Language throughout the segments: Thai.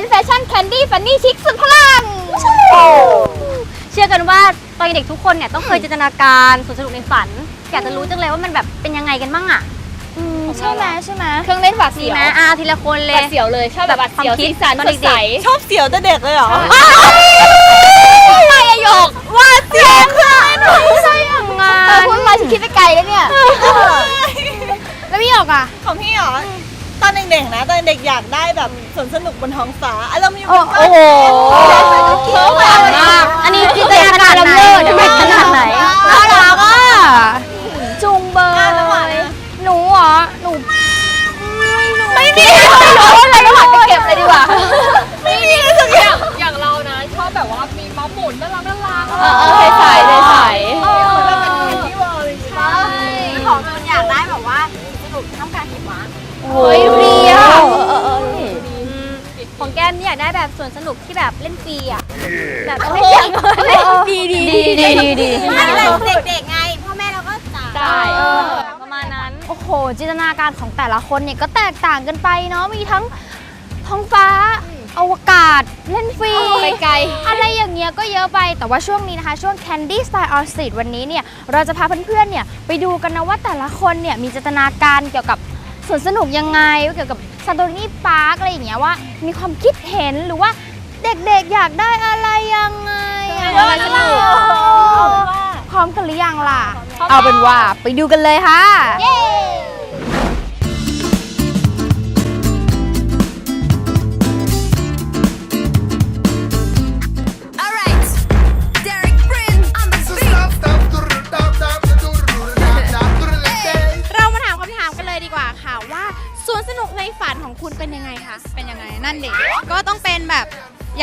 นด์แฟชั่นแคนดี้ฟันนี่ชิคสุดพลัง เชื่อกันว่าตอนเด็กทุกคนเนี่ยต้องเคยจินตนาการสวนสนุกในฝัน อยากจะรู้จังเลยว่ามันแบบเป็นยังไงกันบ้างอะ ใช่ไหมใช่ไหมเครื่องเล่นหวาดดีเสียวไหมอาทีละคนเลหวายดเสียวเลยชอบแบบหวาดเสียวแบบความคิสีดสันตอนสเด็ดกๆใส ชอบเสียวแต่เด็กเลยเหรออะไรอะหยกว่าเสียวค่ะใช่ยังไงเธอพูดมาฉันคิดไปไกลแล้วเนี่ย แล้วพี่หยกอะของพี่เหรอ ตอนเด็กๆนะตอนเด็กอยากได้แบบสวนสนุกบนท้องฟ้าอารมณ์อยู่บนฟ้าโอ้โหเคิร์ฟอะมากอันนี้จินตนาการล้ำเลิศขนาดไหนน่ารักอะจุงเบอร์อะแล้วหวานอะหนูเหรอหนูไม่มีไม่รู้อะไรก็หวานจะเก็บเลยดีกว่าไม่มีเลยสักอย่างอย่างเรานะชอบแบบว่ามีม้าหมุนน่ารักน่ารัก โอ้ยเรียของแก้มนี่อยากได้แบบสวนสนุกที่แบบเล่นฟรีอะแบบไม่เสียเงินเลยดีดีดีดีดีดีไม่เด็กๆไงพ่อแม่เราก็จ่ายประมาณนั้นโอ้โห จินตนาการของแต่ละคนเนี่ยก็แตกต่างกันไปเนาะมีทั้งท้องฟ้าอวกาศเล่นฟรีไปไกลอะไรอย่างเงี้ยก็เยอะไปแต่ว่าช่วงนี้นะคะ ช่วง Candy Style on Street วันนี้เนี่ย เราจะพาเพื่อนๆเนี่ย ไปดูกันนะว่าแต่ละคนเนี่ย มีจินตนาการเกี่ยวกับ สวนสนุกยังไงเกี่ยวกับซันโตนี่พาร์คอะไรอย่างเงี้ยว่า มีความคิดเห็นหรือว่าเด็กๆอยากได้อะไรยังไงอะอะไรสนุกพร้อมกันหรือยังล่ะ เอาเป็นว่าไปดูกันเลยค่ะ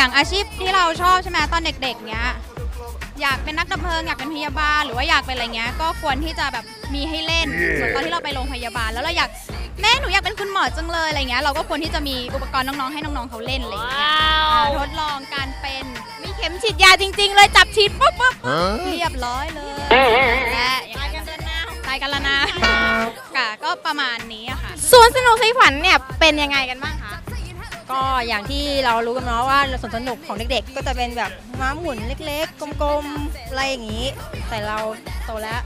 อย่างอาชีพที่เราชอบใช่ไหมตอนเด็กๆเนี้ยอยากเป็นนักดับเพลิงอยากเป็นพยาบาลหรือว่าอยากเป็นอะไรเงี้ยก็ควรที่จะแบบมีให้เล่นส่วนตอนที่เราไปโรงพยาบาล แล้วเราอยากแม่หนูอยากเป็นคุณหมอจังเลยอะไรเงี้ยเราก็ควรที่จะมีอุปกรณ์น้องๆให้น้องๆเขาเล่นอะไรเงี้ยอ่าทดลองการเป็นมีเข็มฉีดยาจริง ๆ เลยจับฉีดปุ๊บปุ๊บเรียบร้อยเลยและอย่างนั้นก็ตายกันแล้วนะค่ะก็ประมาณนี้อะค่ะ สวนสนุกในฝันเนี่ยเป็นยังไงกันบ้างคะ ก็อย่างที่เรารู้กันเนาะว่าสวนสนุกของเด็กๆ ก็จะเป็นแบบม้าหมุนเล็กๆ กลมๆ อะไรอย่างนี้ แต่เราโตแล้ว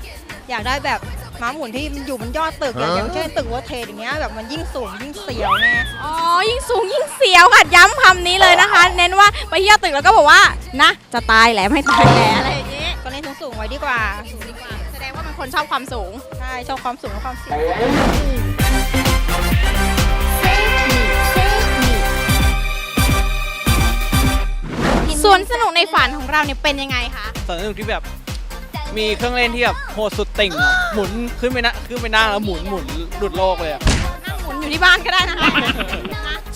อยากได้แบบม้าหมุนที่มันอยู่บนยอดตึกอย่างอย่างเช่นตึกวัวเทรดอย่างเงี้ยแบบมันยิ่งสูงยิ่งเสียวไงอ๋อ ยิ่งสูงยิ่งเสียวค่ะ ย้ำคำนี้เลยนะคะ เน้นว่าไปเที่ยวตึกแล้วก็บอกว่านะ จะตายแหละไม่ตายแหละอะไรอย่างนี้ก็เล่นสูงๆไว้ดีกว่า แสดงว่าเป็นคนชอบความสูง ใช่ ชอบความสูงและความเสียว วนสนุกในฝันของเราเนี่ยเป็นยังไงคะสวนสนุกที่แบบมีเครื่องเล่นที่แบบโหดสุดติ่งอะหมุนขึ้นไปนะขึ้นไปนั่งแล้วหมุนหมุนหลุดโลกเลยอะ นั่งหมุนอยู่ที่บ้านก็ได้นะคะ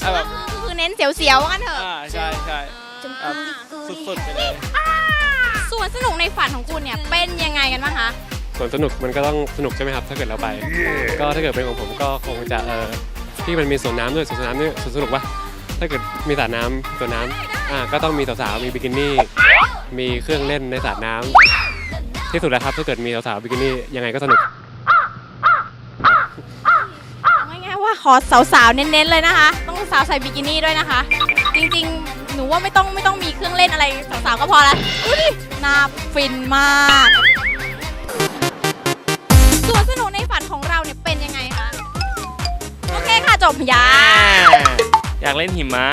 อะแบบ ก็คือเน้นเสียวๆว่ากันเถอะอ่าใช่ใช่แบบสุดๆไปเลยสวนสนุกในฝันของคุณเนี่ยเป็นยังไงกันบ้างคะสวนสนุกมันก็ต้องสนุกใช่ไหมครับ ถ้าเกิดเราไป ก็ถ้าเกิดเป็นของผมก็คงจะเออที่มันมีสวนน้ำด้วยสวนน้ำนี่สวนสนุกปะ ถ้าเกิดมีสระน้ำสวนน้ำอ่าก็ต้องมีสาวๆมีบิกินี่ มีเครื่องเล่นในสระน้ำที่สุดแล้วครับถ้าเกิดมีสาวๆบิกินี่ยังไงก็สนุก เอาง่ายๆว่าขอสาวๆเน้นๆเลยนะคะ ต้องสาวใส่บิกินี่ด้วยนะคะ จริงๆ หนูว่าไม่ต้องไม่ต้องมีเครื่องเล่นอะไรสาวๆก็พอล้วดูดิหน้าฟินมากสวนสนุกในฝันของเราเนี่ยเป็นยังไงคะ โอเคค่ะจบยา อยากเล่นหิมะ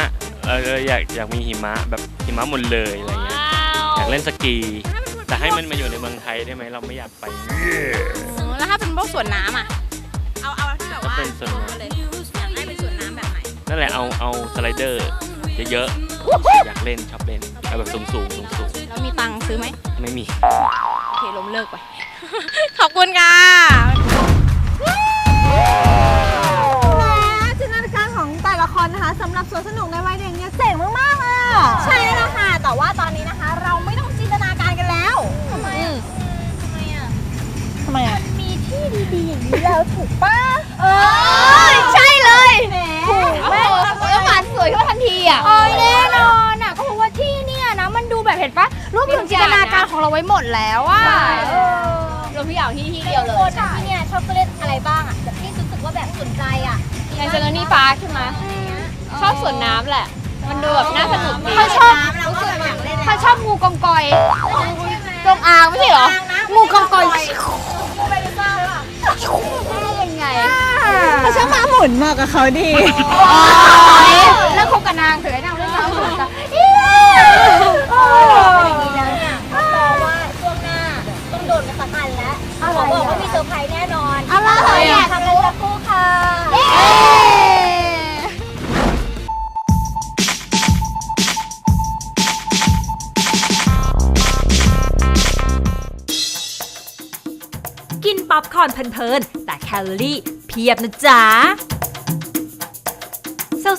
เอออยากอยากมีหิมะแบบหิมะหมดเลยอะไรเงี้ยอยากเล่นสกี แต่ให้มันมาอยู่ในเมืองไทยได้ไหมเราไม่อยากไปแล้วถ้าเป็นพวกสวนน้ำอะ เอาเอาที่แบบว่าก็เป็นสวนน้ำเลยอยากให้เป็นสวนน้ำแบบไหนนั่นแหละเอาเอาสไลเดอร์เยอะๆอยากเล่นชอบเล่นเอาแบบสูงสูงสูงสูงแล้วมีตังค์ซื้อไหมๆไม่มีโอเคล้มเลิกไป ขอบคุณค่ะ สำหรับสวนสนุกในวัยเด็กเนี่ยเจ๋งมากๆเลยอะใช่แล้วค่ะ แต่ว่าตอนนี้นะคะ เราไม่ต้องจินตนาการกันแล้ว ทำไมอะมีที่ดีๆอย่างนี้แล้วถูกป้าเออใช่เลยถูกแม่แล้วหวานสวยขึ้นมาทันทีอะแน่นอนอะก็เพราะว่าที่เนี่ยนะ มันดูแบบเห็นปะรวบรวมจินตนาการของเราไว้หมดแล้วอะรวมทุกอย่างที่ที่เดียวเลย คนที่เนี่ยชอบเล่นอะไรบ้างอะแบบที่รู้สึกว่าแบบสนใจอะในเซนนี่พาร์คใช่ไหมช อบสวนน้ำแหละเอมันดูแบบน่าสนุกดีเขาชอบเขาชอบงูกองกอยจงอางไม่ใช่เหรอ งูกองกอยได้ยังไงเขาชอบมาหมุนเหมาะกับเขาดีโอ๊ยแล้วคบกับนางเถอะไอ้นางเล่นน้ำสนุกจังอี๋โอ้ยขอบอกว่ามีเซอร์ไพรส์แน่นอนอะไรอะทำอะไรสักครู่ค่ะเอ๊ะ กินป๊อปคอร์นเพลินๆแต่แคลอรี่เพียบนะจ๊ะ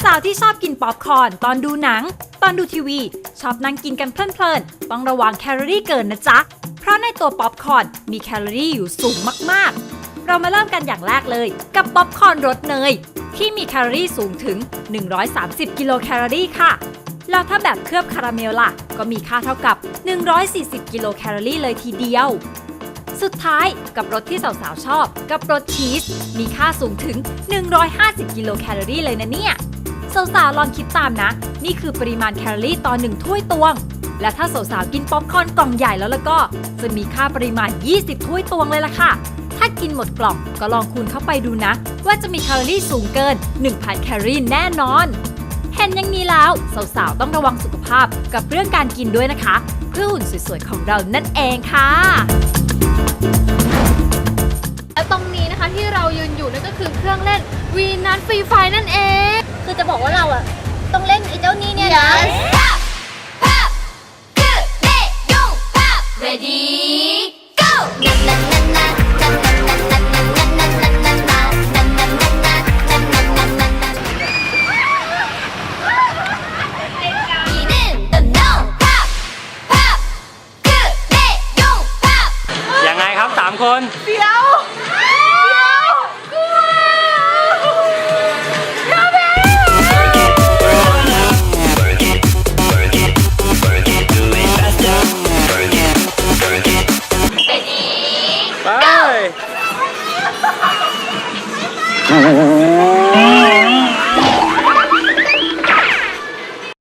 สาวๆที่ชอบกินป๊อปคอร์นตอนดูหนัง ตอนดูทีวี ชอบนั่งกินกันเพลินๆต้องระวังแคลอรี่เกินนะจ๊ะ เพราะในตัวป๊อปคอร์นมีแคลอรี่อยู่สูงมากๆ เรามาเริ่มกันอย่างแรกเลย กับป๊อปคอร์นรสเนย ที่มีแคลอรี่สูงถึง 130 กิโลแคลอรี่ค่ะแล้วถ้าแบบเคลือบคาราเมลล่ะ ก็มีค่าเท่ากับ 140 กิโลแคลอรี่เลยทีเดียว สุดท้ายกับรสที่สาวๆชอบ กับรสชีส มีค่าสูงถึง 150 กิโลแคลอรี่เลยนะเนี่ย สาวๆลองคิดตามนะ นี่คือปริมาณแคลอรี่ต่อหนึ่งถ้วยตวง และถ้าสาวๆกินป๊อปคอร์นกล่องใหญ่แล้วแล้วก็ จะมีค่าปริมาณ 20 ถ้วยตวงเลยล่ะค่ะ ถ้ากินหมดกล่องก็ลองคูณเข้าไปดูนะ ว่าจะมีแคลอรี่สูงเกิน 1,000 แคลอรี่แน่นอนเห็นอย่างนี้แล้วสาวๆต้องระวังสุขภาพกับเรื่องการกินด้วยนะคะ เพื่อหุ่นสวยๆของเรานั่นเองค่ะ และตรงนี้นะคะที่เรายืนอยู่นั่นก็คือเครื่องเล่นวีนัสฟรีไฟนั่นเอง คือจะบอกว่าเราอะต้องเล่นไอ้เจ้านี่เนี่ยนะยัง ไงค